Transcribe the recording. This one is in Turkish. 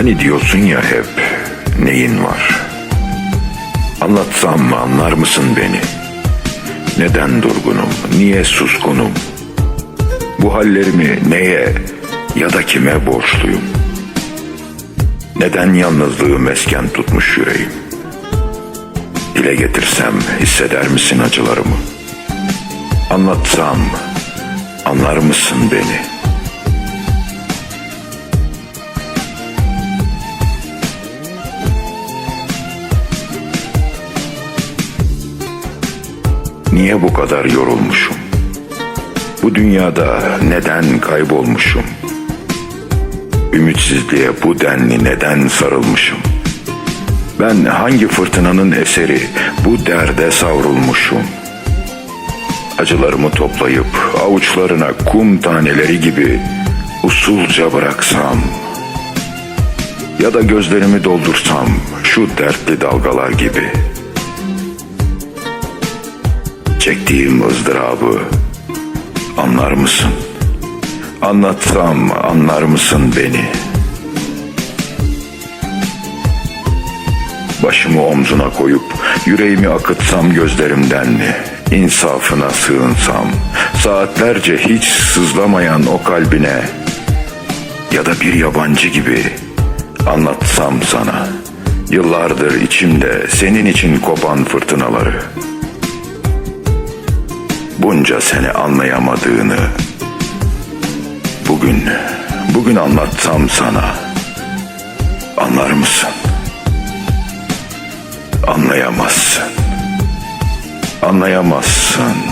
Hani diyorsun ya hep neyin var? Anlatsam mı anlar mısın beni? Neden durgunum, niye suskunum? Bu hallerimi neye ya da kime borçluyum? Neden yalnızlığı mesken tutmuş yüreğim? Dile getirsem hisseder misin acılarımı? Anlatsam anlar mısın beni?'' Niye bu kadar yorulmuşum? Bu dünyada neden kaybolmuşum? Ümitsizliğe bu denli neden sarılmışım? Ben hangi fırtınanın eseri bu derde savrulmuşum? Acılarımı toplayıp avuçlarına kum taneleri gibi usulca bıraksam ya da gözlerimi doldursam şu dertli dalgalar gibi.'' Çektiğim ızdırabı anlar mısın? Anlatsam anlar mısın beni? Başımı omzuna koyup yüreğimi akıtsam gözlerimden insafına sığınsam saatlerce hiç sızlamayan o kalbine ya da bir yabancı gibi anlatsam sana yıllardır içimde senin için kopan fırtınaları bunca sene anlayamadığını bugün bugün anlatsam sana anlar mısın? Anlayamazsın. Anlayamazsın.